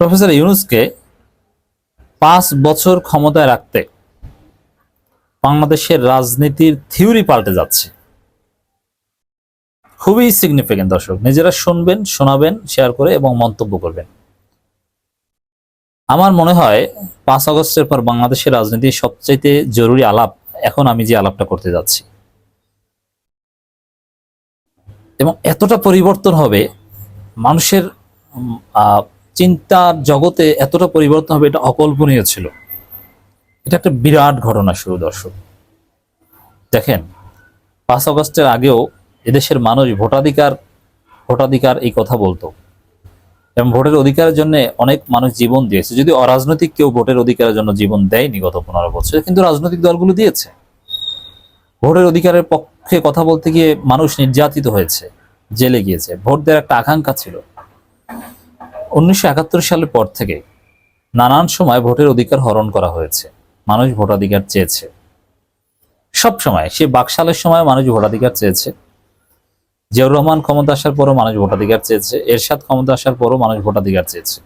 Professor ইউনুসকে পাঁচ বছর ক্ষমতায় রাখতে বাংলাদেশের রাজনীতির থিওরি পাল্টে যাচ্ছে। খুবই সিগনিফিকেন্ট দর্শক, নিজেরা শুনবেন, শোনাবেন শেয়ার করে এবং মন্তব্য করবেন। আমার মনে হয় পাঁচ আগস্টের পর বাংলাদেশের রাজনীতির সবচাইতে জরুরি আলাপ এখন আমি যে আলাপটা করতে যাচ্ছি। এবং এতটা পরিবর্তন হবে, মানুষের চিন্তার জগতে এতটা পরিবর্তন হবে, এটা অকল্পনীয় ছিল। এটা একটা বিরাট ঘটনা শুরু দর্শক। দেখেন, পাঁচ আগস্টের আগেও এদেশের মানুষ ভোটাধিকার ভোটাধিকার এই কথা বলতো। এবং ভোটের অধিকারের জন্য অনেক মানুষ জীবন দিয়েছে। যদি অরাজনৈতিক কেউ ভোটের অধিকারের জন্য জীবন দেয়নি গত পনেরো বছরে, কিন্তু রাজনৈতিক দলগুলো দিয়েছে। ভোটের অধিকারের পক্ষে কথা বলতে গিয়ে মানুষ নির্যাতিত হয়েছে, জেলে গিয়েছে। ভোট দেওয়ার একটা আকাঙ্ক্ষা ছিল। উনিশশো একাত্তর সালের পর থেকে নানান সময় ভোটের অধিকার হরণ করা হয়েছে। মানুষ ভোটাধিকার চেয়েছে। সব সময়, সে বাকশালের সময় মানুষ ভোটাধিকার চেয়েছে। জিয়াউর রহমান ক্ষমতা আসার পরও মানুষ ভোটাধিকার চেয়েছে। এরশাদ ক্ষমতা আসার পরও মানুষ ভোটাধিকার চেয়েছে।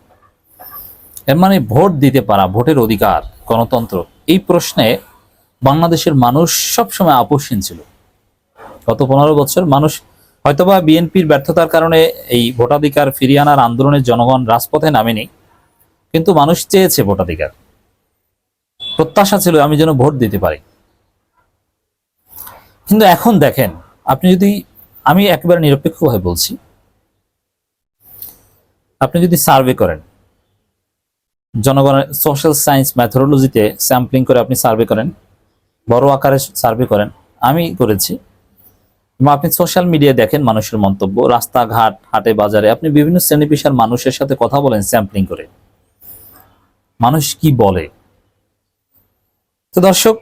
এর মানে ভোট দিতে পারা, ভোটের অধিকার, গণতন্ত্র, এই প্রশ্নে বাংলাদেশের মানুষ সবসময় আপোষহীন ছিল। গত পনেরো বছর মানুষ হয়তোবা বিএনপির ব্যর্থতার কারণে এই ভোটাধিকার ফিরিয়ে আনার আন্দোলনের জনগণ রাজপথে নামেনি, কিন্তু মানুষ চেয়েছে ভোটাধিকার। প্রত্যাশা ছিল আমি যেন ভোট দিতে পারি। কিন্তু এখন দেখেন, আপনি যদি, আমি একেবারে নিরপেক্ষভাবে বলছি, আপনি যদি সার্ভে করেন, জনগণের সোশ্যাল সায়েন্স ম্যাথোডোলজিতে স্যাম্পলিং করে আপনি সার্ভে করেন, বড় আকারে সার্ভে করেন, আমি করেছি। আপনি সোশ্যাল মিডিয়ায় দেখেন মানুষের মন্তব্য, রাস্তাঘাট, হাটে বাজারে আপনি বিভিন্ন শ্রেণি পেশার মানুষের সাথে কথা বলেন স্যাম্পলিং করে। মানুষ কি বলে? তো দর্শক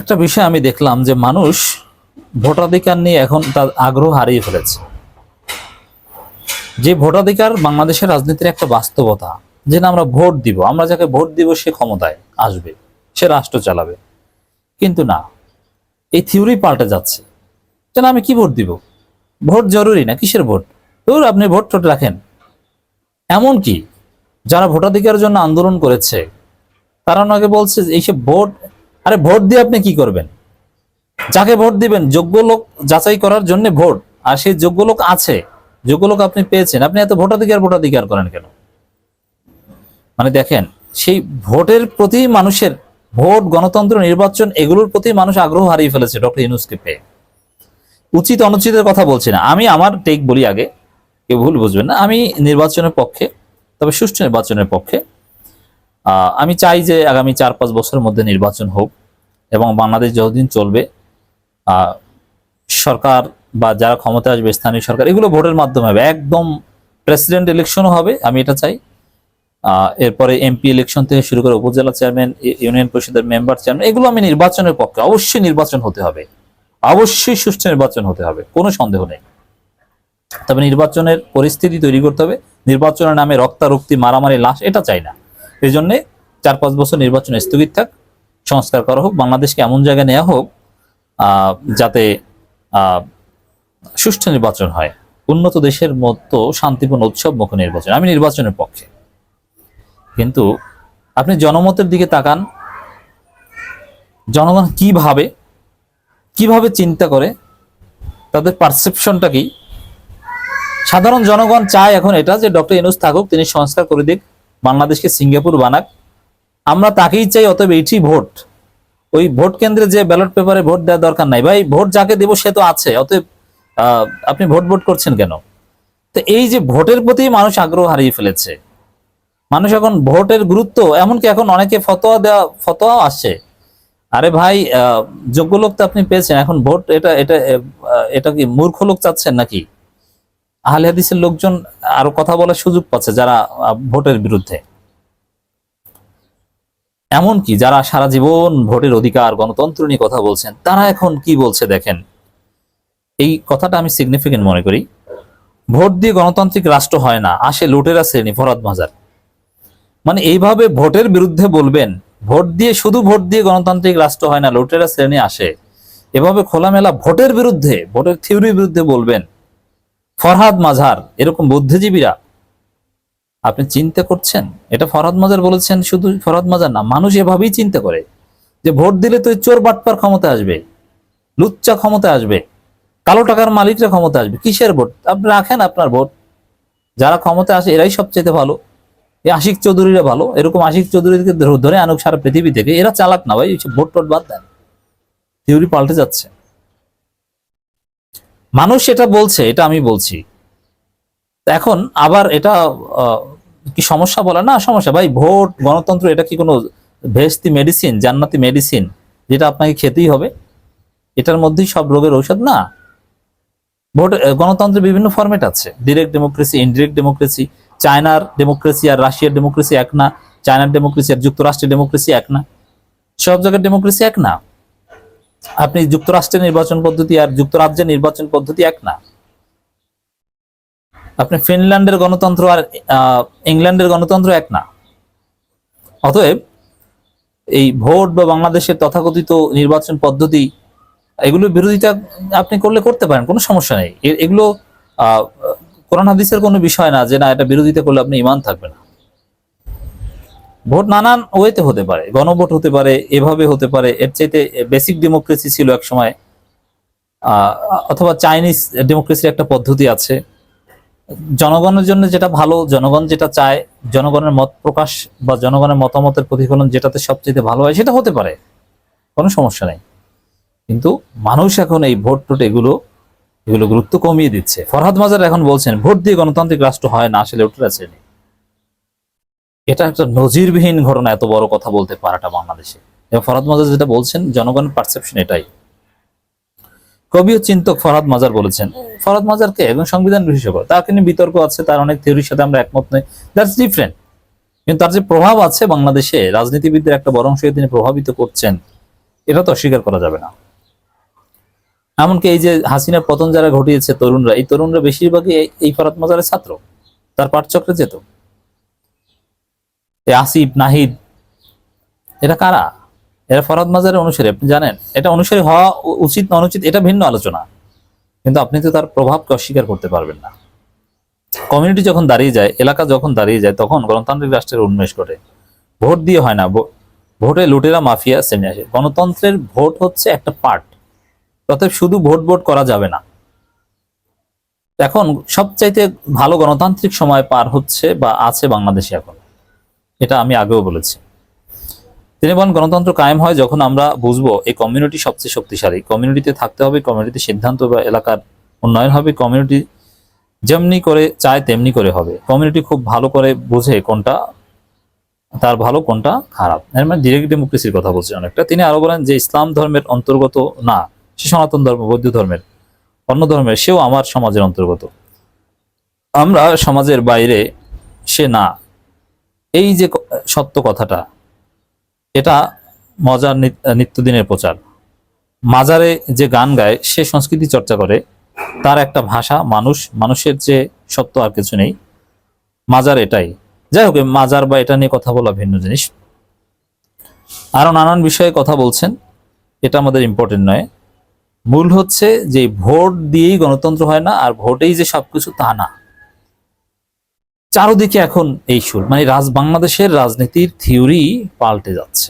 একটা বিষয় আমি দেখলাম যে মানুষ ভোটাধিকার নিয়ে এখন তার আগ্রহ হারিয়ে ফেলেছে। যে ভোটাধিকার বাংলাদেশের রাজনীতির একটা বাস্তবতা, যে না আমরা ভোট দিব, আমরা যাকে ভোট দিব সে ক্ষমতায় আসবে। সে রাষ্ট্র চালাবে। কিন্তু না, এই থিওরি পাল্টে যাচ্ছে। যেন আমি কি ভোট দিব? ভোট জরুরি না কিসের ভোট? ধরুন আপনি ভোট টোট রাখেন। এমন কি যারা ভোটাধিকারের জন্য আন্দোলন করেছে, তারা ওনাকে বলছে এইসব ভোট, আরে ভোট দিয়ে আপনি কি করবেন? যাকে ভোট দিবেন, যোগ্য লোক যাচাই করার জন্য ভোট। আর সেই যোগ্য লোক আছে, যোগ্য লোক আপনি পেয়েছেন। আপনি এত ভোটাধিকার ভোটাধিকার করেন কেন? মানে দেখেন, সেই ভোটের প্রতি মানুষের ভোট, গণতন্ত্র, নির্বাচন, এগুলোর প্রতি মানুষ আগ্রহ হারিয়ে ফেলেছে ডক্টর ইউনুসকে পেয়ে। উচিত, অনুচিতের কথা বলছি না। আমি আমার টেক বলি আগে, কেউ ভুল বুঝবেন না। আমি নির্বাচনের পক্ষে, তবে সুষ্ঠু নির্বাচনের পক্ষে আমি চাই যে আগামী চার পাঁচ বছরের মধ্যে নির্বাচন হোক এবং বাংলাদেশ যতদিন চলবে সরকার বা যারা ক্ষমতা আসবে, স্থানীয় সরকার, এগুলো ভোটের মাধ্যমে হবে। একদম প্রেসিডেন্ট ইলেকশনও হবে, আমি এটা চাই। এরপরে এমপি ইলেকশন থেকে শুরু করে উপজেলা চেয়ারম্যান ইউনিয়ন পরিষদের মেম্বার চেয়ারম্যান এগুলো আমি নির্বাচনের পক্ষে অবশ্যই নির্বাচন হতে হবে। অবশ্যই সুষ্ঠু নির্বাচন হতে হবে, কোনো সন্দেহ নেই। তবে নির্বাচনের পরিস্থিতি তৈরি করতে হবে। নির্বাচনের নামে রক্তারক্তি, মারামারি, লাশ, এটা চাই না। এই জন্যে চার পাঁচ বছর নির্বাচন স্থগিত থাক, সংস্কার করা হোক, বাংলাদেশকে এমন জায়গায় নেওয়া হোক যাতে সুষ্ঠু নির্বাচন হয়। উন্নত দেশের মতো শান্তিপূর্ণ উৎসব মুখ নির্বাচন, আমি নির্বাচনের পক্ষে। কিন্তু আপনি জনমতের দিকে তাকান, জনগণ কি ভাবে, কীভাবে চিন্তা করে, তাদের পারসেপশনটা কি? সাধারণ জনগণ চায় এখন এটা যে ডক্টর ইনুস থাকুক, তিনি সংস্কার করে দিক, বাংলাদেশকে সিঙ্গাপুর বানাক। আমরা তাকেই চাই, অতএব এইটি ভোট। ওই ভোট কেন্দ্রে যে ব্যালট পেপারে ভোট দেওয়ার দরকার নাই। ভাই, ভোট যাকে দেবো সে তো আছে, অতএব আপনি ভোট ভোট করছেন কেন? তো এই যে ভোটের প্রতি মানুষ আগ্রহ হারিয়ে ফেলেছে মানুষ এখন ভোটের গুরুত্ব, এমনকি এখন অনেকে ফতোয়া দেওয়া ফতোয়াও আসছে। আরে ভাই যোগ্য লোক তো আপনি পেয়েছেন, এখন ভোট এটা এটা এটা কি মূর্খ লোক চাচ্ছেন নাকি? আহলে হাদিসের লোকজন আরও কথা বলার সুযোগ পাচ্ছে যারা ভোটের বিরুদ্ধে। এমনকি যারা সারা জীবন ভোটের অধিকার, গণতন্ত্র নিয়ে কথা বলছেন, তারা এখন কি বলছে দেখেন? এই কথাটা আমি সিগনিফিকেন্ট মনে করি। ভোট দিয়ে গণতান্ত্রিক রাষ্ট্র হয় না, আসে লুটেরা শ্রেণি, ফরাদ মাজার। মানে এইভাবে ভোটের বিরুদ্ধে বলবেন, ভোট দিয়ে শুধু ভোট দিয়ে গণতান্ত্রিক রাষ্ট্র হয় না, লুটেরা শ্রেণি আসে। এভাবে খোলামেলা ভোটের বিরুদ্ধে, ভোটের থিওরির বিরুদ্ধে বলবেন, ফরহাদ মাঝার এরকম বুদ্ধিজীবীরা। আপনি চিন্তা করছেন? এটা ফরহাদ মাজার বলেছেন, শুধু ফরহাদ মাজার না, মানুষ এভাবেই চিন্তা করে যে ভোট দিলে তো চোর বাটপার ক্ষমতা আসবে, লুচ্চা ক্ষমতা আসবে, কালো টাকার মালিকরা ক্ষমতা আসবে, কিসের ভোট? আপনি রাখেন আপনার ভোট। যারা ক্ষমতা আসে, এরাই সবচেয়ে ভালো। এই আশিক চৌধুরীরা ভালো, এরকম আশিক চৌধুরীকে ধরে- আনুক সারা পৃথিবী থেকে। এরা চালাক না ভাই ভোট টোট বাদ দেন। থিওরি পাল্টে যাচ্ছে। মানুষ এটা বলছে, এটা আমি বলছি। এখন আবার এটা কি সমস্যা বলে? না, সমস্যা। ভাই, ভোট, গণতন্ত্র, এটা কি কোনো ভেস্তি মেডিসিন জান্নাতি মেডিসিন যেটা আপনাকে খেতেই হবে? এটার মধ্যেই সব রোগের ঔষধ? না। ভোট, গণতন্ত্রের বিভিন্ন ফরম্যাট আছে। ডিরেক্ট ডেমোক্রেসি ইনডিরেক্ট ডেমোক্রেসি চায়নার ডেমোক্রেসি আর রাশিয়ার ডেমোক্রেসি এক না, চায়নার ডেমোক্রেসি আর যুক্তরাষ্ট্রের ডেমোক্রেসি এক না। সব জায়গার ডেমোক্রেসি এক না। আপনি যুক্তরাষ্ট্রের নির্বাচন পদ্ধতি আর যুক্তরাজ্যের নির্বাচন পদ্ধতি এক না। আপনি ফিনল্যান্ডের গণতন্ত্র আর ইংল্যান্ডের গণতন্ত্র এক না। অতএব এই ভোট বা বাংলাদেশের তথাকথিত নির্বাচন পদ্ধতি এগুলো বিরোধিতা আপনি করলে করতে পারেন, কোনো সমস্যা নেই। এগুলো কোরআন হাদিসের কোনো বিষয় না যে না, এটা বিরোধিতা করলে আপনি ইমান থাকবে না। ভোট নানান ওয়েতে হতে পারে, গণভোট হতে পারে, এভাবে হতে পারে। এর চাইতে বেসিক ডেমোক্রেসি ছিল এক সময় অথবা চাইনিজ ডেমোক্রেসির একটা পদ্ধতি আছে। জনগণের জন্য যেটা ভালো, জনগণ যেটা চায়, জনগণের মত প্রকাশ বা জনগণের মতামতের প্রতিফলন যেটাতে সবচেয়ে ভালো হয়, সেটা হতে পারে। কোনো সমস্যা নেই। কিন্তু মানুষ এখন এই ভোট টোট এগুলো এগুলো গুরুত্ব কমিয়ে দিচ্ছে। ফরহাদ মাজার এখন বলছেন, ভোট দিয়ে গণতান্ত্রিক রাষ্ট্র হয় না, আসলে উঠে আছে এটা একটা নজিরবিহীন ঘটনা, এত বড় কথা বলতে পারাটা বাংলাদেশে। এবং ফরহাদ মাজার যেটা বলছেন, জনগণের পারসেপশন এটাই। কবি ও চিন্তক ফরহাদ মাজার বলেছেন, ফরহাদ মাজারকে এবং সংবিধান বিশেষজ্ঞ তাকে নিয়ে বিতর্ক আছে, তার অনেক থিওরির সাথে আমরা একমত নই। দ্যাটস ডিফারেন্ট কিন্তু তার যে প্রভাব আছে বাংলাদেশে, রাজনীতিবিদদের একটা বড় অংশকে তিনি প্রভাবিত করছেন, এটা তো অস্বীকার করা যাবে না। এমনকি এই যে হাসিনার পতন যারা ঘটিয়েছে তরুণরা, এই তরুণরা বেশিরভাগই এই- ফরাত মাজারের ছাত্র। তার পাঠচক্রে যেত। আসিফ, নাহিদ, এরা কারা? এরা ফরাদ মাজারের অনুসারী, আপনি জানেন? এটা অনুসারী হওয়া উচিত না অনুচিত, এটা ভিন্ন আলোচনা। কিন্তু আপনি তো তার প্রভাবকে অস্বীকার করতে পারবেন না। কমিউনিটি যখন দাঁড়িয়ে যায়, এলাকা যখন দাঁড়িয়ে যায়, তখন গণতান্ত্রিক রাষ্ট্রের উন্মেষ ঘটে। ভোট দিয়ে হয় না ভোটে লুটেরা, মাফিয়া শ্রেণি আসে। গণতন্ত্রের ভোট হচ্ছে একটা পার্ট। অতএব শুধু ভোট ভোট করা যাবে না। এখন সবচাইতে ভালো গণতান্ত্রিক সময় পার হচ্ছে বা আছে বাংলাদেশে এখন। এটা আমি আগেও বলেছি। তিনি বলেন, গণতন্ত্র কায়েম হয় যখন আমরা বুঝব এই কমিউনিটি সবচেয়ে শক্তিশালী। কমিউনিটিতে থাকতে হবে কমিউনিটি সিদ্ধান্ত বা এলাকার উন্নয়ন হবে কমিউনিটি যেমনি করে চায় তেমনি করে হবে। কমিউনিটি খুব ভালো করে বুঝে কোনটা তার ভালো, কোনটা খারাপ। মানে ডিরেক্ট ডেমোক্রেসির কথা বলছেন অনেকটা। তিনি আরও বলেন যে, ইসলাম ধর্মের অন্তর্গত না। সে সনাতন ধর্ম, বৌদ্ধ ধর্মের, অন্য ধর্মের, সেও আমার সমাজের অন্তর্গত। আমরা সমাজের বাইরে সে না। এই যে সত্য কথাটা, এটা মজার নিত্যদিনের প্রচার। মাজারে যে গান গায়, সে সংস্কৃতি চর্চা করে, তার একটা ভাষা, মানুষ, মানুষের যে সত্য আর কিছু নেই, মাজার এটাই। যাই হোক মাজার বা এটা নিয়ে কথা বলা ভিন্ন জিনিস। আরও নানান বিষয়ে কথা বলছেন, এটা আমাদের ইম্পর্টেন্ট নয়। মূল হচ্ছে যে ভোট দিয়েই গণতন্ত্র হয় না, আর ভোটেই যে সবকিছু তা না। চারোদিকে এখন এই সুর মানে রাজ, বাংলাদেশের রাজনীতির থিওরি পাল্টে যাচ্ছে।